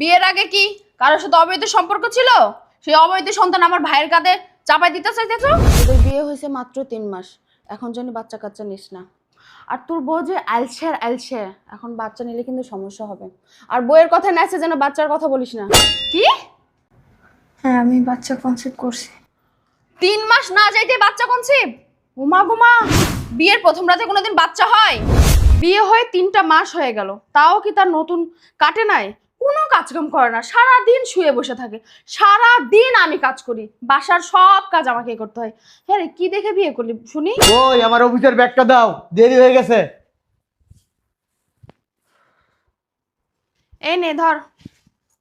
বিয়ের আগে কি কারোর সাথে অবৈধ সম্পর্ক ছিল? সেই অবৈধ সন্তান আমার ভাইয়ের কাঁধে চাপাই দিতে চাইতেছ? তোদের বিয়ে হয়েছে মাত্র তিন মাস। এখন জানি বাচ্চা কাচ্চা নিস না। আর তোর বউ যে আলছে আর আলছে এখন বাচ্চা নিলে কিন্তু সমস্যা হবে। আর বইয়ের কথা নেছে যেন বাচ্চার কথা বলিস না। কি? হ্যাঁ আমি বাচ্চা কনসেপ্ট করছি। তিন মাস না যাইতে বাচ্চা কনসিভ উমা গুমা। বিয়ের প্রথম রাতে কোনোদিন বাচ্চা হয়? বিয়ে হয়ে তিনটা মাস হয়ে গেল। তাও কি তার নতুন কাটে নাই? কোনো কাজকাম করে না। সারা দিন শুয়ে বসে থাকে। সারা দিন আমি কাজ করি। বাসার সব কাজ আমাকে করতে হয়। হ্যাঁ রে কি দেখে বিয়ে করলি শুনি? ওই আমার অফিসের ব্যাগটা দাও। দেরি হয়ে গেছে। এই নে ধর।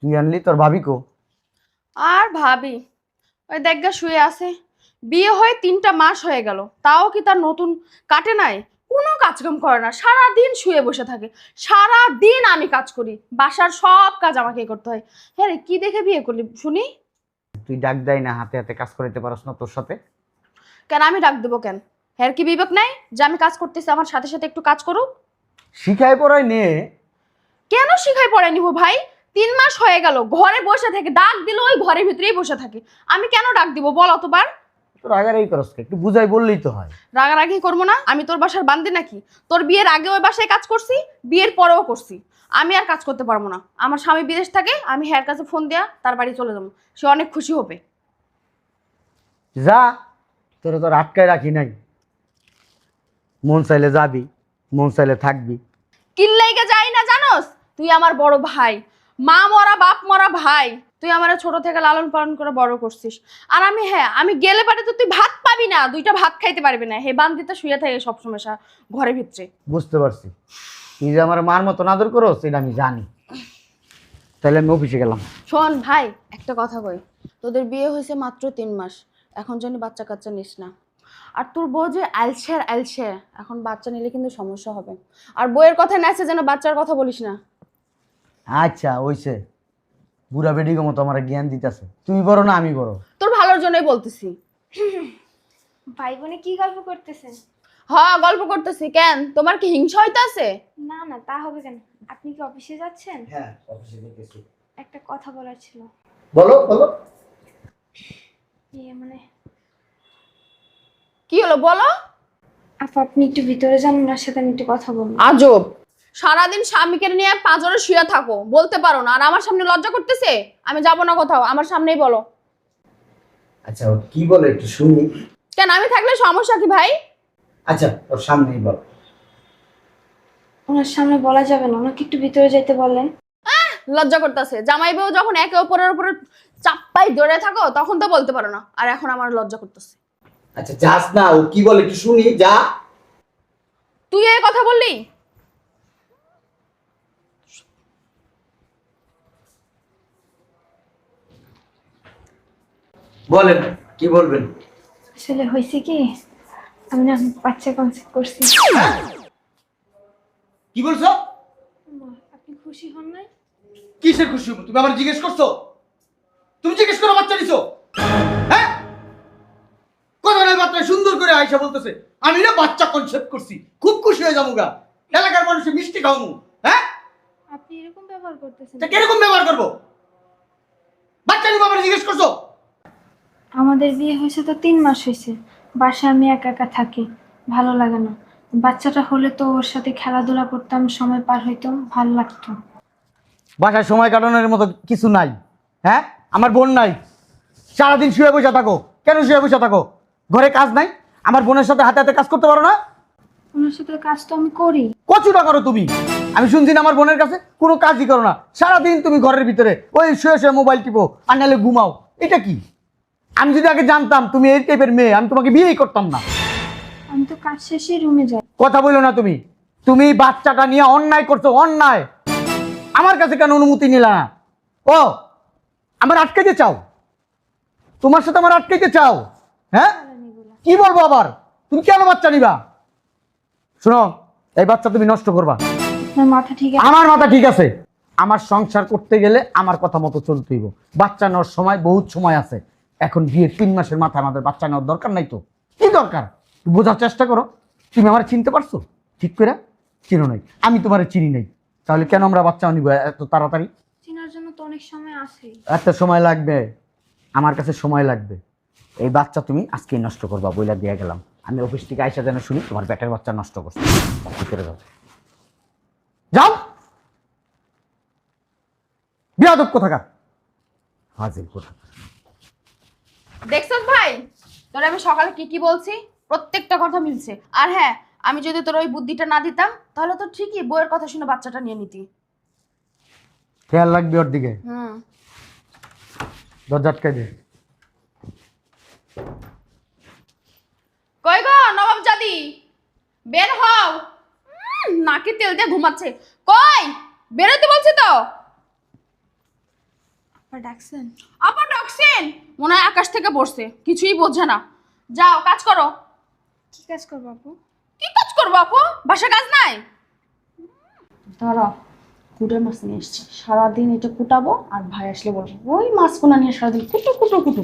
তুই আনলি তোর ভাবি কো? আর ভাবি? ওই দেখগা শুয়ে আছে। বিয়ে হয়ে তিনটা মাস হয়ে গেল। তাও কি তার নতুন কাটে নাই? কোনো কাজকাম করে না। সারা দিন শুয়ে বসে থাকে। সারা দিন আমি কাজ করি। বাসার সব কাজ আমাকে করতে হয়। হ্যাঁ রে কি দেখে বিয়ে করলি? শুনি। তুই ডাক দেয় না হাতে হাতে কাজ করাইতে পারস না তোর সাথে। কেন আমি ডাক দেবো কেন? হ্যাঁ কি বিবেক নাই যে আমি কাজ করতেছি আমার সাথে সাথে একটু কাজ করুক? শিখাই পড়াই নে। কেন শিখাই পড়ে নিব ভাই? তিন মাস হয়ে গেল ঘরে বসে থাকে ডাক দিল ওই ঘরের ভিতরেই বসে থাকে। আমি কেন ডাক দিব বল অতবার? করস একটু বুঝাই বললেই তো হয়। রাগারাগি করব না? আমি তোর বাসার বান্দি নাকি? তোর বিয়ের আগে ওই বাসায় কাজ করছি বিয়ের পরেও করছি। আমি আর কাজ করতে পারব না। আমার স্বামী বিদেশ থাকে আমি হ্যার কাছে ফোন দেয়া তার বাড়ি চলে যাব। সে অনেক খুশি হবে। যা তোর আটকায় রাখি নাই। মন চাইলে যাবি মন চাইলে থাকবি। কিল্লাইকে যাই না জানোস? তুই আমার বড় ভাই। মা মরা বাপ মরা ভাই তুই আমার ছোট থেকে লালন পালন করে বড় করছিস। আর আমি হ্যাঁ আমি গেলে পারে তো তুই ভাত পাবি না দুইটা ভাত খাইতে পারবি না। হে বান্দিতে শুয়ে থাকে সবসময় সা- ঘরের ভিতরে। বুঝতে পারছি। তুই যে আমার মার মতন আদর করো সেটা আমি জানি। তাহলে আমি অফিসে গেলাম। শোন ভাই একটা কথা কই। তোদের বিয়ে হয়েছে মাত্র তিন মাস। এখন জানি বাচ্চা কাচ্চা নিস না। আর তোর বউ যে আলছে আর আলছে এখন বাচ্চা নিলে কিন্তু সমস্যা হবে। আর বইয়ের কথা নেছে যেন বাচ্চার কথা বলিস না। আচ্ছা ওইসে বুড়া বেডিগো মতো আমার জ্ঞান দিতেছে। তুই বড় না আমি বড়? তোর ভালোর জন্যই বলতেছি। ভাই বোনে কি গল্প করতেছেন? হ্যাঁ গল্প করতেছি। কেন? তোমার কি হিংসা হইতাছে? না না তা হবে কেন? আপনি কি অফিসে যাচ্ছেন? হ্যাঁ অফিসে গেছি একটা কথা বলার ছিল। বলো বলো। ইয়ে মানে কি হলো বলো। আপু আপনি একটু ভিতরে যান ওনার সাথে আমি একটু কথা বলব। আজব। সারাদিন স্বামীকে নিয়ে পাঁচরে শুয়ে থাকো বলতে পারো না। আর আমার সামনে লজ্জা করতেছে? আমি যাব না কোথাও আমার সামনেই বলো। আচ্ছা ও কি বলে একটু শুনি। কেন আমি থাকলে সমস্যা কি ভাই? আচ্ছা ওর সামনেই বল। ওনার সামনে বলা যাবে না ওনাকে একটু ভিতরে যাইতে বলেন লজ্জা করতেছে। জামাই বউ যখন একে অপরের উপরে চাপ্পাই ধরে থাকো তখন তো বলতে পারো না। আর এখন আমার লজ্জা করতেছে। আচ্ছা যাস না ও কি বলে একটু শুনি যা। তুই এই কথা বললি? বলেন কি বলবেন? আসলে হয়েছে কি আমি না বাচ্চা কনসেপ্ট করছি। কি বলছো? আপনি খুশি হন নাই? কিসের খুশি হব? তুমি আমার জিজ্ঞেস করছ? তুমি জিজ্ঞেস করো বাচ্চা নিছো। হ্যাঁ? কথা নয় বাচ্চা সুন্দর করে আয়সা বলতেছে। আমি না বাচ্চা কনসেপ্ট করছি। খুব খুশি হয়ে যাব গা। এলাকার মানুষের মিষ্টি খাওয়াবো হ্যাঁ? আপনি এরকম ব্যবহার করতেছেন তা কীরকম ব্যবহার করব? বাচ্চা নিবো আমার জিজ্ঞেস করছ? আমাদের বিয়ে হয়েছে তো তিন মাস হয়েছে। বাসায় আমি একা একা থাকি ভালো লাগে না। বাচ্চাটা হলে তো ওর সাথে খেলাধুলা করতাম সময় পার হইতো ভালো লাগতো। বাসায় সময় কাটানোর মতো কিছু নাই হ্যাঁ? আমার বোন নাই। সারাদিন শুয়ে বসে থাকো। কেন শুয়ে বসে থাকো? ঘরে কাজ নাই? আমার বোনের সাথে হাতে হাতে কাজ করতে পারো না? ওনার সাথে কাজ তো আমি করি। কচুটা করো তুমি। আমি শুনছি না আমার বোনের কাছে কোনো কাজই করো না। সারাদিন তুমি ঘরের ভিতরে ওই শুয়ে শুয়ে মোবাইল টিপো আর নাহলে ঘুমাও। এটা কি? আমি যদি আগে জানতাম তুমি এই টাইপের মেয়ে আমি তোমাকে বিয়েই করতাম না। আমি তো কাজ শেষে রুমে যাই। কথা বলো না তুমি। তুমি বাচ্চাটা নিয়ে অন্যায় করছ অন্যায়। আমার কাছে কেন অনুমতি নিলা না? ও আমার আটকাইতে চাও? তোমার সাথে আমার আটকাইতে চাও? হ্যাঁ? কি বলব আবার? তুমি কেন বাচ্চা নিবা? শোনো এই বাচ্চা তুমি নষ্ট করবা। মাথা ঠিক আছে? আমার মাথা ঠিক আছে। আমার সংসার করতে গেলে আমার কথা মতো চলতে হইব। বাচ্চা নেওয়ার সময় বহুত সময় আছে। এখন বিয়ের তিন মাসের মাথায় আমাদের বাচ্চা নেওয়ার দরকার নাই তো। কি দরকার? বোঝার চেষ্টা করো। তুমি আমার চিনতে পারছ? ঠিক করে চিনো নাই। আমি তোমার চিনি নাই। তাহলে কেন আমরা বাচ্চা নিব এত তাড়াতাড়ি? চেনার জন্য তো অনেক সময় আসে এত সময় লাগবে। আমার কাছে সময় লাগবে। এই বাচ্চা তুমি আজকেই নষ্ট করবা বইলা দিয়ে গেলাম। আমি অফিস থেকে আইসা যেন শুনি তোমার ব্যাটার বাচ্চা নষ্ট করছে। ভিতরে যাও। যাও! বিয়াদব কোথাকার? হাজির কোথাকার? দেখছস ভাই? তোর আমি সকালে কি কি বলছি? প্রত্যেকটা কথা মিলছে। আর হ্যাঁ আমি যদি তোর ওই বুদ্ধিটা না দিতাম তাহলে তো ঠিকই বইয়ের কথা শুনে বাচ্চাটা নিয়ে নিতি। খেয়াল রাখবি ওর দিকে। হুম। দরজা আটকাই দে। কই গো নবাব জাদি? বের হও। উম, নাকে তেল দিয়ে ঘুমাচ্ছে। কই? বেরোতে বলছি তো? আপা ডাকছেন? আবার ডাকছেন? মনে হয় আকাশ থেকে পড়ছে কিছুই বোঝে না। যাও কাজ করো। কি কাজ করব আপু? কি কাজ করব আপু? বাসা কাজ নাই? দাঁড়াও কুটে মাছ নিয়ে এসছি। সারাদিন এটা কুটাবো আর ভাই আসলে বলব ওই মাছ কোনা নিয়ে সারাদিন কুটু কুটু কুটু।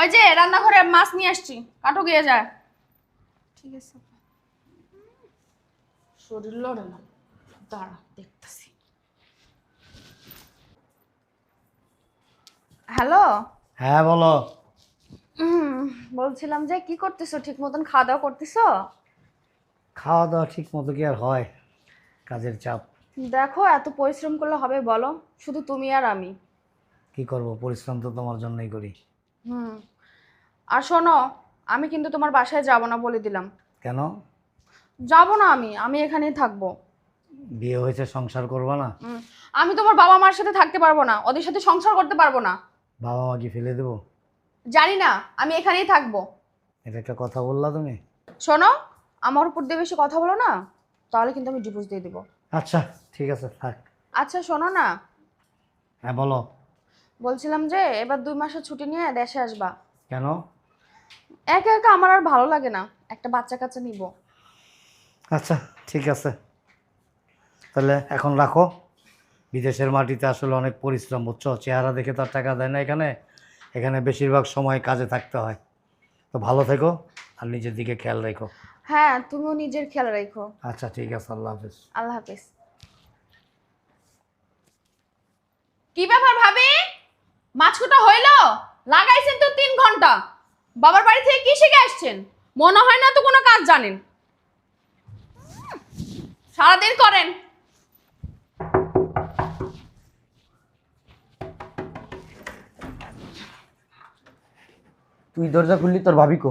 ওই যে রান্নাঘরে মাছ নিয়ে আসছি কাটো গিয়ে যায়। ঠিক আছে শরীর লড়ে না। দাঁড়া দেখতেছি। হ্যালো? হ্যাঁ বলো। বলছিলাম যে কি করতেছো? ঠিক মতন খাওয়া দাওয়া করতেছো? খাওয়া দাওয়া ঠিক মতো কি আর হয়? কাজের চাপ। দেখো এত পরিশ্রম করলে হবে বলো। শুধু তুমি আর আমি। কি করব? পরিশ্রম তো তোমার জন্যই করি। হুম। আর শোনো আমি কিন্তু তোমার বাসায় যাব না বলে দিলাম। কেন? যাব না আমি আমি এখানেই থাকব। বিয়ে হয়েছে সংসার করবা না? আমি তোমার বাবা মার সাথে থাকতে পারব না ওদের সাথে সংসার করতে পারব না। বাবা মাকে ফেলে দেবো? জানি না আমি এখানেই থাকব। এটা একটা কথা বললা তুমি? শোনো আমার উপর দিয়ে বেশি কথা বলো না তাহলে কিন্তু আমি ডিভোর্স দিয়ে দেবো। আচ্ছা ঠিক আছে থাক। আচ্ছা শোনো না। হ্যাঁ বলো। বলছিলাম যে এবার দুই মাসের ছুটি নিয়ে দেশে আসবা। কেন? একা একা আমার আর ভালো লাগে না একটা বাচ্চা কাচ্চা নিব। আচ্ছা ঠিক আছে। তাহলে এখন রাখো। বিদেশের মাটিতে আসলে অনেক পরিশ্রম বুঝছ? চেহারা দেখে তো আর টাকা দেয় না এখানে। এখানে বেশিরভাগ সময় কাজে থাকতে হয়। তো ভালো থেকো আর নিজের দিকে খেয়াল রেখো। হ্যাঁ তুমিও নিজের খেয়াল রাখো। আচ্ছা ঠিক আছে আল্লাহ হাফিজ। আল্লাহ হাফিজ। কি ব্যাপার ভাবি? মাছকুটা হইল? লাগাইছেন তো তিন ঘণ্টা। বাবার বাড়ি থেকে কি শিখে আসছেন? মনে হয় না তো কোনো কাজ জানেন। সারাদিন করেন। তুই দরজা খুললি তোর ভাবি কো।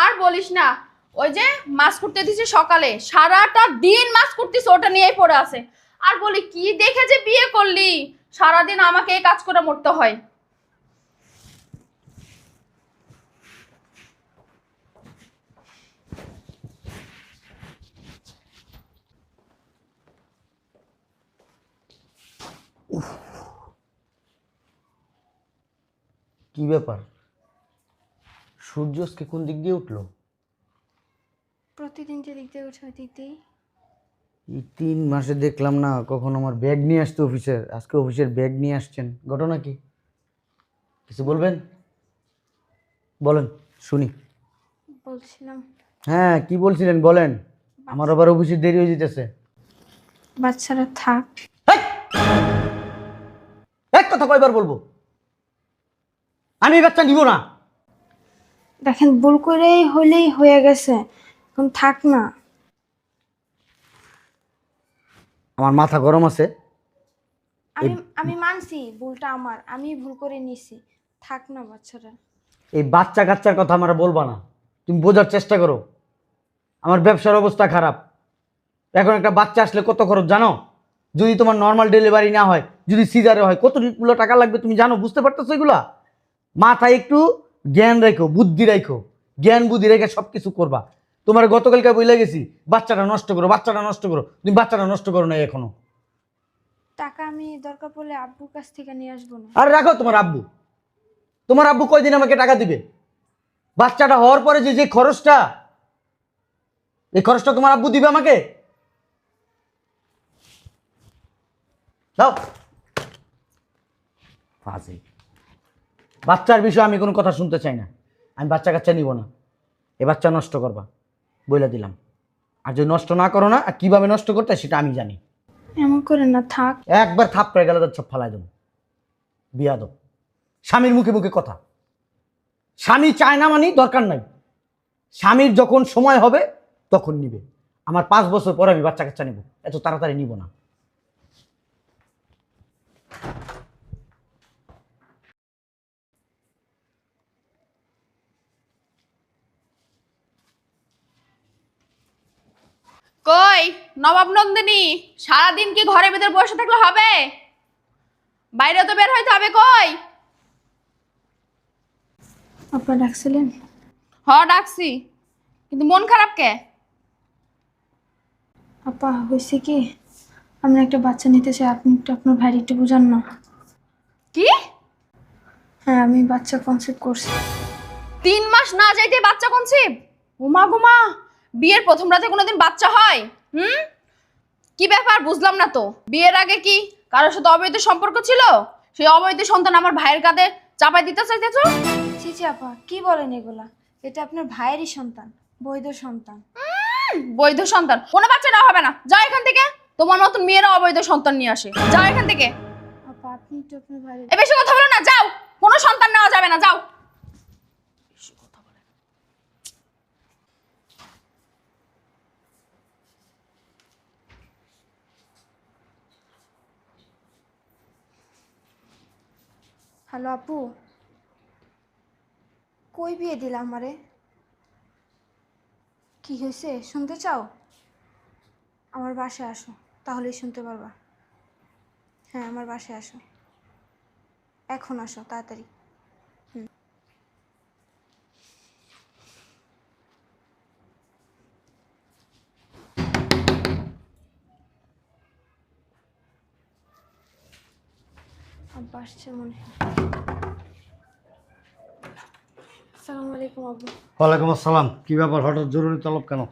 আর বলিস না ওই যে মাছ করতে দিছি সকালে সারাটা দিন মাছ করতিস ওটা নিয়েই পড়ে আছে। আর বলি কি দেখে যে বিয়ে করলি? সারাদিন আমাকে এই কাজ করে মরতে হয়। কি ব্যাপার? সূর্য আজকে কোন দিক দিয়ে উঠল? প্রতিদিন যে দিক দিয়ে উঠে ওই দিক দিয়েই। এই তিন মাসে দেখলাম না কখন আমার ব্যাগ নিয়ে আসতো অফিসের। আজকে অফিসের ব্যাগ নিয়ে আসছেন। ঘটনা কি? কিছু বলবেন? বলেন শুনি। বলছিলাম। হ্যাঁ কি বলছিলেন? বলেন। আমার আবার অফিসে দেরি হয়ে যেতেছে। বাচ্চারা থাক। হেই! এক কথা কয়বার বলব? আমি এই বাচ্চা নিব না। দেখেন ভুল করেই হলেই হয়ে গেছে। এখন থাক না। আমার মাথা গরম আছে। আমি আমি মানছি ভুলটা আমার আমি ভুল করে নিছি। থাক না বাচ্চারা। এই বাচ্চা কাচ্চার কথা আমার বলবা না। তুমি বোঝার চেষ্টা করো। আমার ব্যবসার অবস্থা খারাপ। এখন একটা বাচ্চা আসলে কত খরচ জানো? যদি তোমার নর্মাল ডেলিভারি না হয় যদি সিজারে হয় কতগুলো টাকা লাগবে তুমি জানো? বুঝতে পারতেছো এগুলা? মাথায় একটু জ্ঞান রেখো বুদ্ধি রেখো জ্ঞান বুদ্ধি রেখে সব কিছু করবা। তোমার গতকালকে বলে গেছি বাচ্চাটা নষ্ট করো বাচ্চাটা নষ্ট করো। তুমি বাচ্চাটা নষ্ট করো না এখনও। টাকা আমি দরকার পড়লে আব্বুর কাছ থেকে নিয়ে আসব না। আর রাখো তোমার আব্বু। তোমার আব্বু কয়দিন আমাকে টাকা দিবে? বাচ্চাটা হওয়ার পরে যে যে খরচটা এই খরচটা তোমার আব্বু দিবে আমাকে? দাও। ফাজি বাচ্চার বিষয়ে আমি কোনো কথা শুনতে চাই না। আমি বাচ্চা কাচ্চা নিব না। এ বাচ্চা নষ্ট করবা বইলা দিলাম। আর যদি নষ্ট না করো না আর কীভাবে নষ্ট করতে সেটা আমি জানি। এমন করে না থাক। একবার থাপ করে গেলে তো সব ফালাই দেবো। বিয়া দেবো স্বামীর মুখে মুখে কথা। স্বামী চায় না মানি দরকার নাই। স্বামীর যখন সময় হবে তখন নিবে। আমার পাঁচ বছর পরে আমি বাচ্চা কাচ্চা নিব। এত তাড়াতাড়ি নিব না। কই? নবাব নন্দিনী সারাদিন কি ঘরের ভিতর বসে থাকলে হবে? বাইরে তো বের হইতে হবে কই? আপা ডাকছিলেন? হ ডাকছি। কিন্তু মন খারাপ কে? আপা হয়েছে কি? আমরা একটা বাচ্চা নিতে চাই আপনি একটু আপনার ভাইয়ের একটু বুঝান না। কি? হ্যাঁ আমি বাচ্চা কনসেপ্ট করছি। তিন মাস না যাইতে বাচ্চা কনসিভ উমা গুমা। বিয়ের প্রথম রাতে কোনোদিন বাচ্চা হয়? হুম? কি ব্যাপার? বুঝলাম না তো। বিয়ের আগে কি কারোর সাথে অবৈধ সম্পর্ক ছিল? সেই অবৈধ সন্তান আমার ভাইয়ের কাঁধে চাপাই দিতে চাইতেছ? ছি আপা কি বলেন এগুলা? এটা আপনার ভাইয়েরই সন্তান বৈধ সন্তান। বৈধ সন্তান। কোনো বাচ্চাটা হবে না। যাও এখান থেকে। তোমার মতন মেয়েরা অবৈধ সন্তান নিয়ে আসে। যাও এখান থেকে। আপা আপনি একটু আপনার ভাইয়ের এ বেশি কথা বলো না যাও। কোনো সন্তান নেওয়া যাবে না যাও। হ্যালো আপু। কই বিয়ে দিলা আমারে? কি হয়েছে শুনতে চাও? আমার বাসায় আসো, তাহলেই শুনতে পারবা। হ্যাঁ আমার বাসায় আসো। এখন আসো, তাড়াতাড়ি। আসছে মনে আসসালামু আলাইকুম আব্বু। ওয়ালাইকুম আসসালাম। কি ব্যাপার হঠাৎ জরুরি তলব কেন?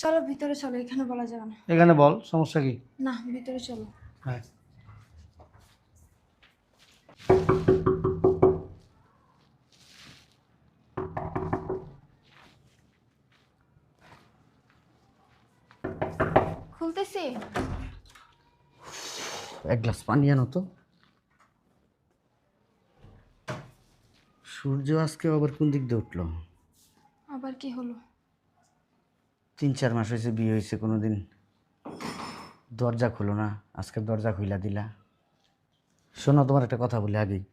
চলো ভিতরে চলো এখানে বলা যাবে না। এখানে বল সমস্যা কি? না ভিতরে চলো। হ্যাঁ। খুলতেছি? এক গ্লাস পানি আনো তো। সূর্য আজকে আবার কোন দিক দিয়ে উঠল? আবার কি হলো? তিন চার মাস হয়েছে বিয়ে হয়েছে কোনো দিন দরজা খুলো না আজকে দরজা খুইলা দিলা। শোনো তোমার একটা কথা বলি আগেই।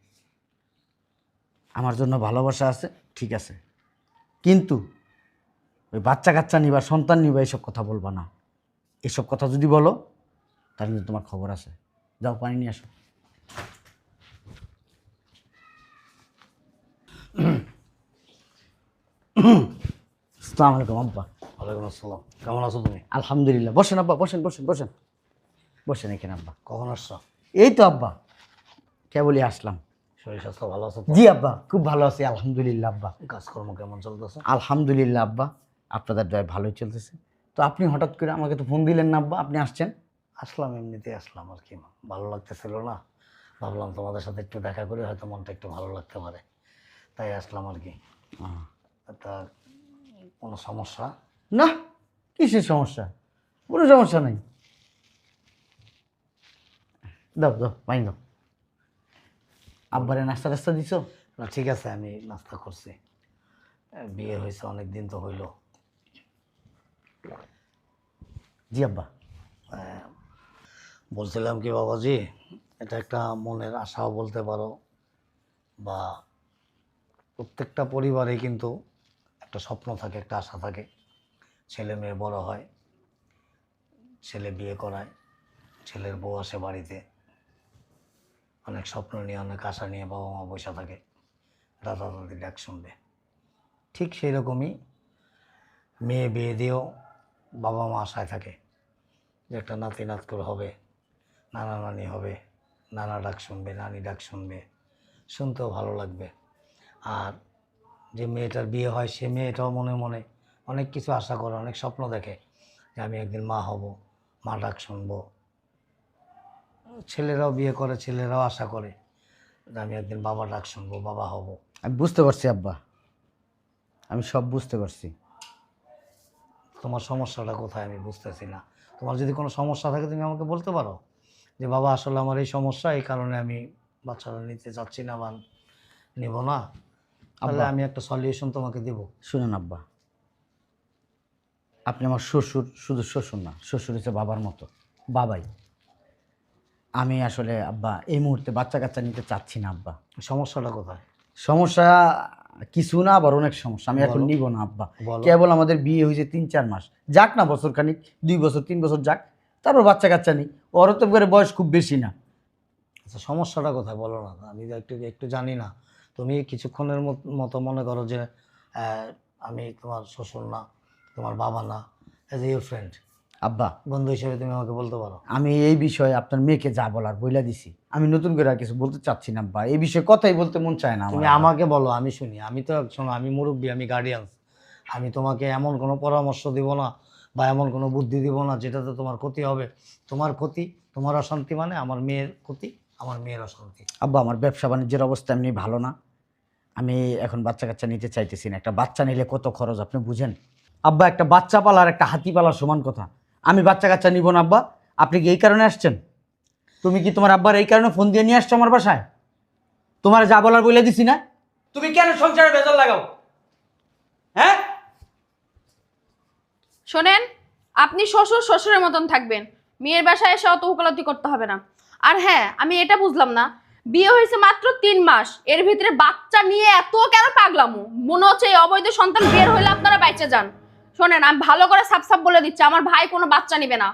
আমার জন্য ভালোবাসা আছে ঠিক আছে। কিন্তু ওই বাচ্চা কাচ্চা নিবা সন্তান নিবা এইসব কথা বলবা না। এসব কথা যদি বলো তাহলে তোমার খবর আছে। যাও পানি নিয়ে আসো। আসসালামু আলাইকুম আব্বা। ওয়ালাইকুম আসসালাম। কেমন আছো তুমি? আলহামদুলিল্লাহ। বসেন আব্বা বসেন বসেন বসেন। বসেন এখানে আব্বা। কখন আসছো? এই তো আব্বা কেবলই আসলাম। শরীর স্বাস্থ্য ভালো আছো জি আব্বা খুব ভালো আছি আলহামদুলিল্লাহ আব্বা। কাজকর্ম কেমন চলতেছে? আলহামদুলিল্লাহ আব্বা আপনাদের দয় ভালোই চলতেছে। তো আপনি হঠাৎ করে আমাকে তো ফোন দিলেন না আব্বা আপনি আসছেন? আসলাম এমনিতেই আসলাম আর কি। ভালো লাগতেছিল না। ভাবলাম তোমাদের সাথে একটু দেখা করে হয়তো মনটা একটু ভালো লাগতে পারে। তাই আসলাম আর কি। তা কোনো সমস্যা? না কিসের সমস্যা? কোনো সমস্যা নেই। দাও দাও পাই দাও। আব্বারে নাস্তা টাস্তা দিছো? না ঠিক আছে আমি নাস্তা করছি। বিয়ে হয়েছে অনেক দিন তো হইল। জি আব্বা। বলছিলাম কি বাবাজি এটা একটা মনের আশাও বলতে পারো বা প্রত্যেকটা পরিবারে কিন্তু একটা স্বপ্ন থাকে, একটা আশা থাকে। ছেলে মেয়ে বড় হয়, ছেলে বিয়ে করায়, ছেলের বউ আসে বাড়িতে। অনেক স্বপ্ন নিয়ে, অনেক আশা নিয়ে বাবা মা বসে থাকে। দাদা দাদি ডাক শুনবে ঠিক সেই রকমই মেয়ে বিয়ে দিয়েও বাবা মা আশায় থাকে যে একটা নাতি নাতকুর হবে, নানা নানি হবে, নানা ডাক শুনবে, নানি ডাক শুনবে, শুনতেও ভালো লাগবে। আর যে মেয়েটার বিয়ে হয় সে মেয়েটাও মনে মনে অনেক কিছু আশা করে অনেক স্বপ্ন দেখে যে আমি একদিন মা হব মা ডাক শুনব। ছেলেরাও বিয়ে করে ছেলেরাও আশা করে যে আমি একদিন বাবা ডাক শুনব বাবা হব। আমি বুঝতে পারছি আব্বা। আমি সব বুঝতে পারছি। তোমার সমস্যাটা কোথায় আমি বুঝতেছি না। তোমার যদি কোনো সমস্যা থাকে তুমি আমাকে বলতে পারো যে বাবা আসলে আমার এই সমস্যা এই কারণে আমি বাচ্চাটা নিতে চাচ্ছি না বা নেব না। তাহলে আমি একটা সলিউশন তোমাকে দেবো। শুনেন আব্বা। আপনি আমার শ্বশুর শুধু শ্বশুর না শ্বশুর হচ্ছে বাবার মতো বাবাই। আমি আসলে আব্বা এই মুহূর্তে বাচ্চা কাচ্চা নিতে চাচ্ছি না আব্বা। সমস্যাটা কোথায়? সমস্যা কিছু না আবার অনেক সমস্যা। আমি এখন। নিব না আব্বা। কেবল আমাদের বিয়ে হয়েছে তিন চার মাস। যাক না বছর খানিক দুই বছর তিন বছর যাক তারপর বাচ্চা কাচ্চা নিই। ওরও তো করে বয়স খুব বেশি না। আচ্ছা সমস্যাটা কোথায়? বলো না আমি একটু একটু জানি না। তুমি কিছুক্ষণের মত- মনে করো যে আহ, আমি তোমার শ্বশুর না তোমার বাবা না অ্যাজ এ ফ্রেন্ড আব্বা। বন্ধু হিসেবে তুমি আমাকে বলতে পারো। আমি এই বিষয়ে আপনার মেয়েকে যা বলার বইলা দিছি। আমি নতুন করে আর কিছু বলতে চাচ্ছি না আব্বা। এই বিষয়ে কথাই বলতে মন চায় না তুমি আমাকে বলো আমি শুনি। আমি তো শোনো আমি মুরব্বী আমি গার্ডিয়ানস আমি তোমাকে এমন কোনো পরামর্শ দিব না বা এমন কোনো বুদ্ধি দিব না যেটাতে তোমার ক্ষতি হবে। তোমার ক্ষতি তোমার অশান্তি মানে আমার মেয়ের ক্ষতি আমার মেয়ের অশান্তি। আব্বা আমার ব্যবসা বাণিজ্যের অবস্থা এমনি ভালো না। আমি এখন বাচ্চা কাচ্চা নিতে চাইতেছি না। একটা বাচ্চা নিলে কত খরচ, আপনি বুঝেন? আব্বা, একটা বাচ্চা পালার একটা হাতি পালার সমান কথা। আমি বাচ্চা কাচ্চা নিব না, আব্বা। আপনি কি এই কারণে আসছেন? তুমি কি তোমার আব্বার এই কারণে ফোন দিয়ে নিয়ে আসছো আমার বাসায়? তোমার যা বলার বলে দিছি না? তুমি কেন সংসারে বেজার লাগাও? হ্যাঁ? শোনেন, আপনি শ্বশুর শ্বশুরের মতন থাকবেন। মেয়ের বাসায় এসে অত উকালতি করতে হবে না। আর হ্যাঁ আমি এটা বুঝলাম না বিয়ে হয়েছে মাত্র তিন মাস। এর ভিতরে বাচ্চা নিয়ে এত কেন পাগলামো? মনে হচ্ছে এই অবৈধ সন্তান বের হইলে আপনারা বাইচে যান। শোনেন আমি ভালো করে সাপ সাপ বলে দিচ্ছি আমার ভাই কোনো বাচ্চা নিবে না।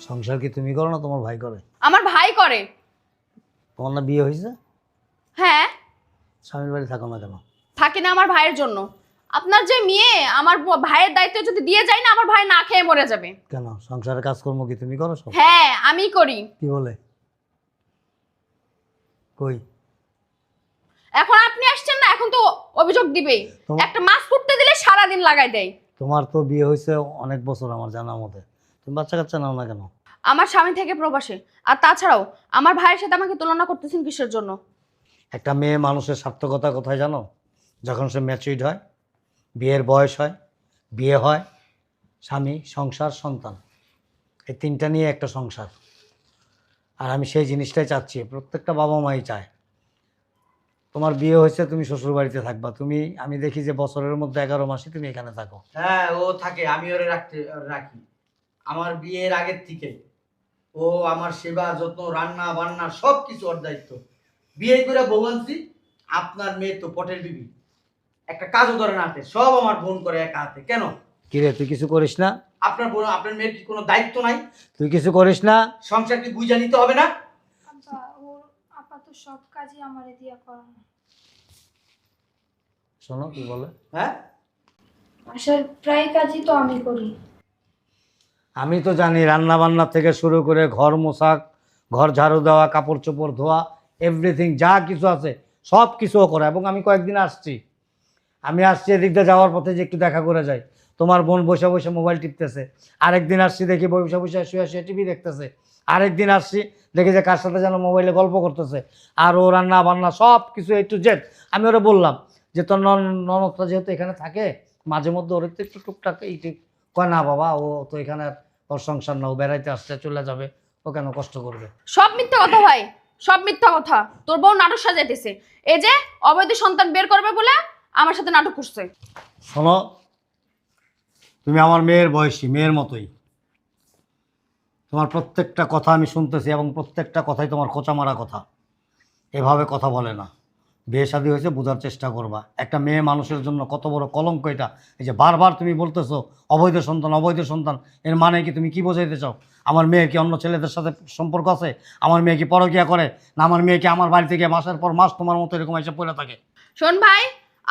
সংসার কি তুমি করো না তোমার ভাই করে? আমার ভাই করে। তোমার না বিয়ে হয়েছে? হ্যাঁ। স্বামীর বাড়ি থাকো না কেন? থাকি না আমার ভাইয়ের জন্য। আপনার যে মেয়ে আমার ব- ভাইয়ের দায়িত্ব যদি দিয়ে যায় না আমার ভাই না খেয়ে মরে যাবে। কেন? সংসারের কাজকর্ম কি তুমি করো সব? হ্যাঁ আমি করি। কি বলে? কই? এখন আপনি আসছেন না এখন তো অভিযোগ দিবেই তোমার- একটা মাছ কুটতে দিলে সারা দিন লাগাই দেয়। তোমার তো বিয়ে হয়েছে অনেক বছর আমার জানা মতে। তুমি বাচ্চা কাচ্চা নাও না কেন? আমার স্বামী থেকে প্রবাসে। আর তাছাড়াও আমার ভাইয়ের সাথে আমাকে তুলনা করতেছেন কিসের জন্য? একটা মেয়ে মানুষের সার্থকতা কোথায় জানো? যখন সে ম্যাচুইড হয় বিয়ের বয়স হয় বিয়ে হয় স্বামী সংসার সন্তান। এই তিনটা নিয়ে একটা সংসার। আর আমি সেই জিনিসটাই চাচ্ছি প্রত্যেকটা বাবা মাই চায়। তোমার বিয়ে হয়েছে তুমি শ্বশুর বাড়িতে থাকবা। তুমি আমি দেখি যে বছরের মধ্যে এগারো মাসে তুমি এখানে থাকো। হ্যাঁ ও থাকে আমি ওরে রাখতে রাখি। আমার বিয়ের আগের থেকে ও আমার সেবা যত্ন রান্না বান্না সব কিছু ওর দায়িত্ব। বিয়ে করে বউ আপনার মেয়ে তো পটের বিবি। একটা কাজও ধরে না হাতে সব আমার বোন করে একা হাতে। কেন? কিরে তুই কিছু করিস না? আপনার বোন আপনার মেয়ের কি কোনো দায়িত্ব নাই? তুই কিছু করিস না। সংসার কি বুঝা নিতে হবে না? আব্বা ওর আপাতত সব কাজই আমারে দিয়া করানো। শোনো কি বলে? হ্যাঁ? বাসার প্রায় কাজই তো আমি করি। আমি তো জানি রান্না বান্না থেকে শুরু করে ঘর মোছা ঘর ঝাড়ু দেওয়া কাপড় চোপড় ধোয়া এভরিথিং যা কিছু আছে সব কিছুও করে। এবং আমি কয়েকদিন আসছি। আমি আসছি এদিক দিয়ে যাওয়ার পথে যে একটু দেখা করে যাই। তোমার বোন বসে বসে মোবাইল টিপতেছে। আরেকদিন আসছি দেখি বসে বসে শুয়ে শুয়ে টিভি দেখতেছে। আরেকদিন আসছি দেখি যে কার সাথে যেন মোবাইলে গল্প করতেছে। আর ও রান্না বান্না সব কিছু একটু জেদ আমি ওরা বললাম যে তোর নন- ননদটা যেহেতু এখানে থাকে মাঝে মধ্যে ওর তো একটু টুকটাক এইটি কয় না বাবা ও তো এখানে ওর সংসার না ও বেড়াইতে আসছে চলে যাবে। ও কেন কষ্ট করবে? সব মিথ্যা কথা ভাই সব মিথ্যা কথা। তোর বউ নাটক সাজাইতেছে। এই যে অবৈধ সন্তান বের করবে বলে আমার সাথে নাটক করছে। শোনো তুমি আমার মেয়ের বয়সী, মেয়ের মতোই। তোমার প্রত্যেকটা কথা আমি শুনতেছি এবং প্রত্যেকটা কথাই তোমার খোঁচা মারা কথা। এভাবে কথা বলে না। বিয়ে শাদী হয়েছে, বোঝার চেষ্টা করবা। একটা মেয়ে মানুষের জন্য কত বড় কলঙ্ক এটা। এই যে বারবার তুমি বলতেছো, অবৈধ সন্তান অবৈধ সন্তান, এর মানে কি তুমি কি বোঝাইতে চাও? আমার মেয়ে কি অন্য ছেলেদের সাথে সম্পর্ক আছে? আমার মেয়ে কি পরকিয়া করে? না, আমার মেয়ে কি আমার বাড়ি থেকে মাসের পর মাস তোমার মতো এরকম এসে পড়ে থাকে? শোন ভাই,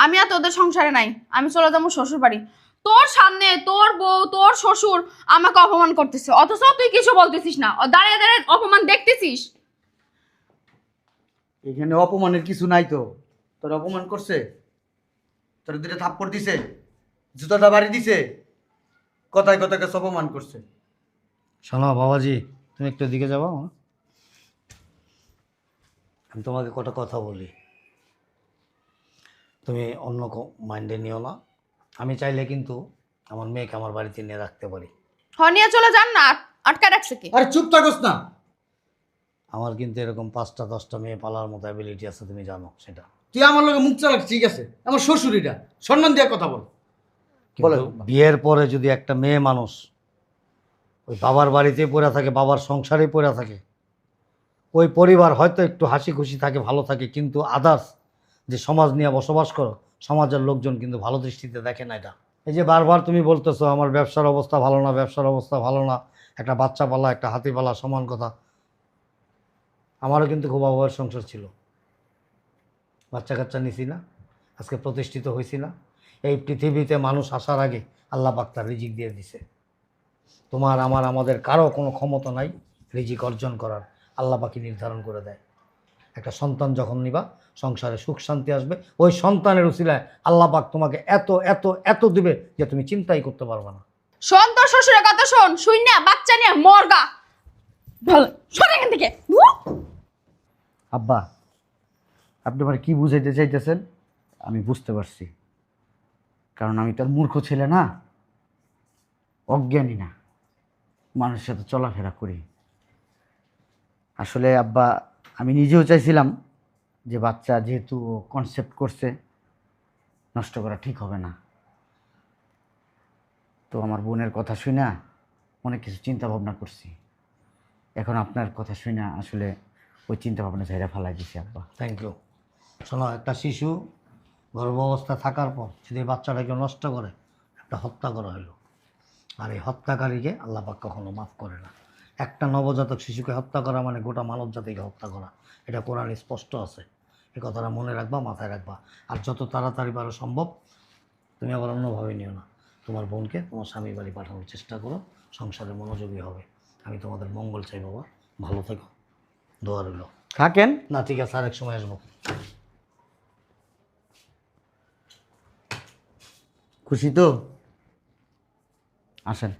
আমি আর তোদের সংসারে নাই। আমি চলে যাব শ্বশুর বাড়ি তোর সামনে তোর বউ তোর শ্বশুর আমাকে অপমান করতেছে। অথচ তুই কিছু বলতেছিস না। দাঁড়িয়ে দাঁড়িয়ে অপমান দেখতেছিস? এখানে অপমানের কিছু নাই তো। তোর অপমান করছে? তোর দুটো থাপ্পড় দিছে? জুতাটা বাড়ি দিছে? কথায় কথাকে অপমান করছে। শোনো বাবাজি তুমি একটু দিকে যাব হ্যাঁ? আমি তোমাকে কটা কথা বলি। তুমি অন্য মাইন্ডে নিও না। আমি চাইলে কিন্তু আমার মেয়েকে আমার বাড়িতে নিয়ে রাখতে পারি। হ নিয়ে চলে যান না আটকা রাখছে কি? আরে চুপ থাকস না। আমার কিন্তু এরকম পাঁচটা দশটা মেয়ে পালার মতো অ্যাবিলিটি আছে তুমি জানো সেটা। তুই আমার লোকে মুখ চালাক ঠিক আছে? আমার শ্বশুরিটা সম্মান দিয়ে কথা বল। কিন্তু বিয়ের পরে যদি একটা মেয়ে মানুষ ওই বাবার বাড়িতে পড়ে থাকে বাবার সংসারে পড়ে থাকে ওই পরিবার হয়তো একটু হাসি খুশি থাকে ভালো থাকে কিন্তু আদার্স যে সমাজ নিয়ে বসবাস করো সমাজের লোকজন কিন্তু ভালো দৃষ্টিতে দেখে না এটা। এই যে বারবার তুমি বলতেছো, আমার ব্যবসার অবস্থা ভালো না, ব্যবসার অবস্থা ভালো না, একটা বাচ্চা পালা, একটা হাতি পালা, সমান কথা। আমারও কিন্তু খুব অভাবের সংসার ছিল। বাচ্চা কাচ্চা নিছি না, আজকে প্রতিষ্ঠিত হয়েছি না। এই পৃথিবীতে মানুষ আসার আগে আল্লাহ পাক রিজিক দিয়ে দিছে। তোমার, আমার, আমাদের কারও কোনো ক্ষমতা নাই রিজিক অর্জন করার। আল্লাহ পাকি নির্ধারণ করে দেয়। একটা সন্তান যখন নিবা সংসারে সুখ শান্তি আসবে। ওই সন্তানের উসিলায় আল্লাহ পাক তোমাকে এত এত এত দিবে যে তুমি চিন্তাই করতে পারবে না। শোন তোর শ্বশুরের কথা শোন শুই না বাচ্চা নিয়ে মরগা। ভালো। সরে এখান থেকে। আব্বা আপনি আমার কি বুঝাইতে চাইতেছেন? আমি বুঝতে পারছি। কারণ আমি তার মূর্খ ছেলে না। অজ্ঞানী না। মানুষের সাথে চলাফেরা করি। আসলে আব্বা আমি নিজেও চাইছিলাম যে বাচ্চা যেহেতু কনসেপ্ট করছে, নষ্ট করা ঠিক হবে না। তো আমার বোনের কথা শুনে অনেক কিছু চিন্তা ভাবনা করছি। এখন আপনার কথা শুনে আসলে ওই চিন্তা ভাবনা ছেড়ে ফেলাই দিছি আব্বা। থ্যাংক ইউ শোনো, একটা শিশু গর্ভ অবস্থা থাকার পর যদি বাচ্চাটাকে নষ্ট করে, একটা হত্যা করা হলো আর এই হত্যাকারীকে আল্লাহ পাক কখনো মাফ করে না। একটা নবজাতক শিশুকে হত্যা করা মানে গোটা মানব জাতিকে হত্যা করা। এটা কোরআন স্পষ্ট আছে। এ কথাটা মনে রাখবা মাথায় রাখবা। আর যত তাড়াতাড়ি পারো সম্ভব তুমি আবার অন্যভাবে নিও না। তোমার বোনকে তোমার স্বামী বাড়ি পাঠানোর চেষ্টা করো সংসারে মনোযোগী হবে। আমি তোমাদের মঙ্গল চাই বাবা। ভালো থেকো। দোয়া রইল। থাকেন? না ঠিক আছে আরেক সময় আসব। খুশি তো? আসেন।